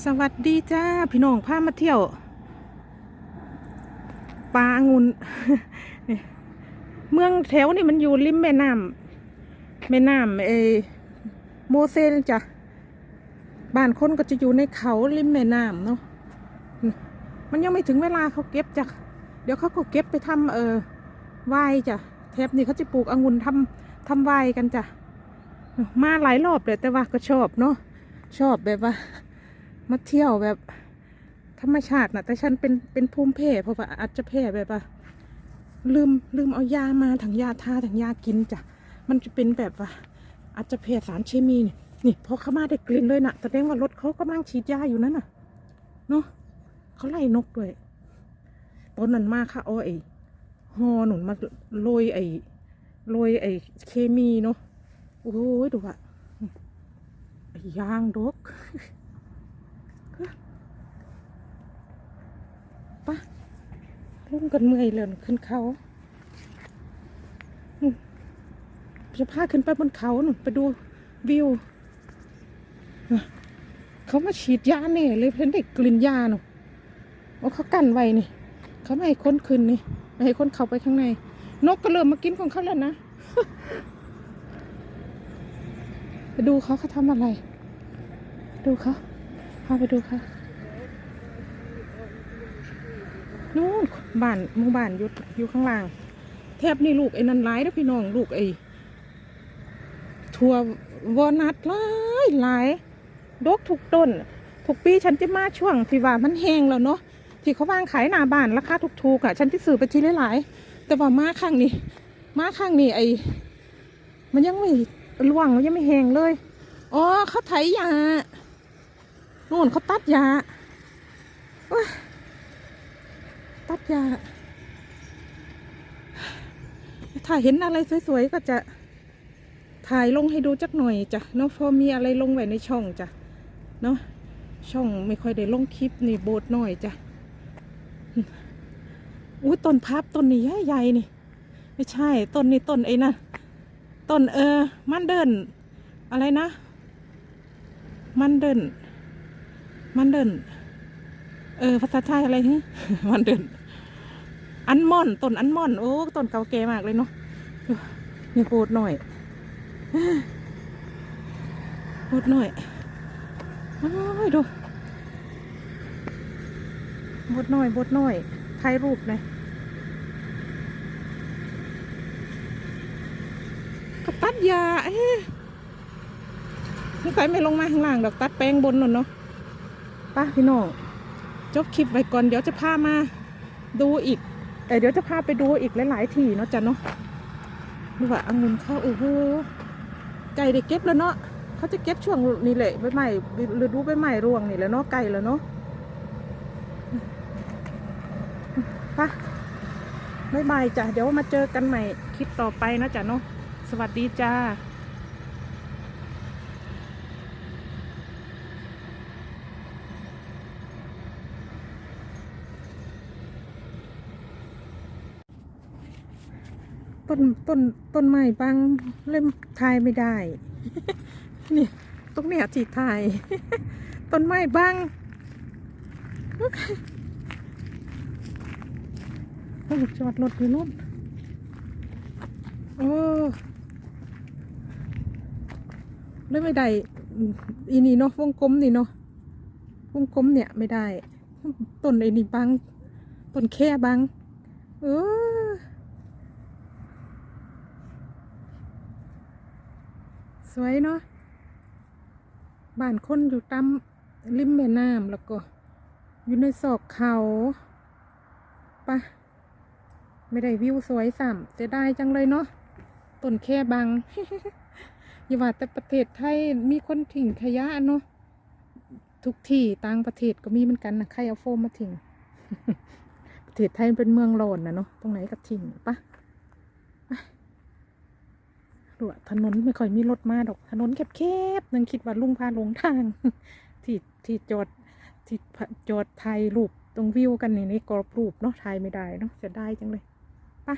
สวัสดีจ้า พี่น้องพามาเที่ยวปลาองุ่นเมืองแถวนี่มันอยู่ริมแม่น้ำแม่น้ำเอโมเซลจ้ะบ้านคนก็จะอยู่ในเขาริมแม่น้ำเนาะมันยังไม่ถึงเวลาเขาเก็บจ้ะเดี๋ยวเขาก็เก็บไปทำเออไวน์จ้ะแถบนี้เขาจะปลูกองุ่นทำทำไวน์กันจ้ะมาหลายรอบเลยแต่ว่าก็ชอบเนาะชอบแบบว่า มาเที่ยวแบบ ธรรมชาตินะแต่ฉันเป็นเป็นภูมิแพ้เพราะว่าอาจจะแพ้แบบว่าลืมลืมเอายามาถังยาทาถังยากินจ้ะมันจะเป็นแบบว่า อาจจะแพ้สารเคมีนี่นี่พอเข้ามาได้กลิ่นเลยนะแสดงว่ารถเขากำลังฉีดยาอยู่นั่นน่ะเนาะเขาไล่นกด้วยตอนนั้นมาค่ะอาไอ้ฮอหนุนมาโรยไอ้โรยไอ้เคมีเนาะโอ้ยดูอะยางดก ปะลุงกันเมื่อยเลยขึ้นเขาจะพาขึ้นไปบนเขาหนูไปดูวิว เขามาฉีดยาแน่เลยเพิ่อนได้กกลิ่นยาหนูโอ้เขากั้นไว้นี่ เขาไม่ให้คนขึ้นนี่ ไม่ให้คนเข้าไปข้างใน นกก็เริ่มมากินของเขาแล้วนะไปดูเขาเขาทำอะไร ดูเขา พาไปดูเขานู่นบ้านหมู่บ้านอยู่อยู่ข้างล่าง แทบนี่ลูกไอ้นันร้ายนะพี่น้องลูกไอ้ถั่ววอนัทหลายหลายดกทุกต้นทุกปีฉันจะมาช่วงที่ว่ามันแห้งแล้วเนาะที่เขาวางขายหน้าบ้านราคาถูกๆอะฉันที่ซื้อไปทีหลายๆแต่ว่ามาข้างนี้มาข้างนี้ไอ้มันยังไม่ร่วงมันยังไม่แห้งเลย อ๋อเขาไถยา นู่นเขาตัดยาตัดยา ถ้าเห็นอะไรสวยๆก็จะถ่ายลงให้ดูจักหน่อยจ้ะเนาะพอมีอะไรลงไว้ในช่องจ้ะเนาะช่องไม่ค่อยได้ลงคลิปนี่โบดหน่อยจ้ะอุ้ยต้นพับต้นนี้ใหญ่ๆนี่ ไม่ใช่ ต้นนี้ต้นไอ้นะต้นเออมันเดิน อะไรนะ มันเดิน มันเดิน เออภาษาไทยอะไรฮะมันเดิน อันม่อนต้นอันม่อน โอ้ต้นเก่าแก่มากเลยเนาะเนี่ยโปดหน่อยโปดหน่อยโอ้ยดูบดหน่อยบดหน่อยถ่ายรูปเลยก็ตัดยาเอ๊ะมึงใครไม่ลงมาข้างล่างดอกตัดแป้งบนนนเนาะ ป้าพี่น้องจบคลิปไว้ก่อนเดี๋ยวจะพามาดูอีกเอเดี๋ยวจะพาไปดูอีกหลาย ๆ ที่เนาะจ้ะเนาะดูว่าองุ่นเขาโอ้โหไก่ได้เก็บแล้วเนาะเขาจะเก็บช่วงนี้แหละใบใหม่ฤดูใบใหม่ร่วงนี่แหละเนาะไก่แล้วเนาะไปะบ๊ายบายจ้ะเดี๋ยวมาเจอกันใหม่คลิปต่อไปนะจ้ะเนาะสวัสดีจ้า ต้นต้นต้นไม้บางเล่มทายไม่ได้นี่ตรงเนี้ยที่ทาย ต้นไม้บางจอดรถอยู่นู่นโอ้เลยไม่ได้อีนี่เนาะวงกลมนี่เนาะวงกลมเนี่ยไม่ได้ ต้นไอ้นี่บางต้นแค่บางเออ สวยเนาะบ้านคนอยู่ตามริมแม่น้ำแล้วก็อยู่ในศอกเขาปะไม่ได้วิวสวยสัมเสียดายจังเลยเนาะต้นแค่บังอย่าว่าแต่ประเทศไทยมีคนทิ้งขยะเนาะทุกที่ต่างประเทศก็มีเหมือนกันนะใครเอาโฟมมาทิ้งประเทศไทยเป็นเมืองร้อนนะเนาะตรงไหนก็ทิ้งปะ ดูถนนไม่ค่อยมีรถมาดอก ถนนแคบๆนึงคิดว่าลุงพาหลงทาง ที่ที่จอดที่จอดถ่ายรูปตรงวิวกันนี่นี่กรอบรูปเนาะถ่ายไม่ได้เนาะเสียดายจังเลยไปะ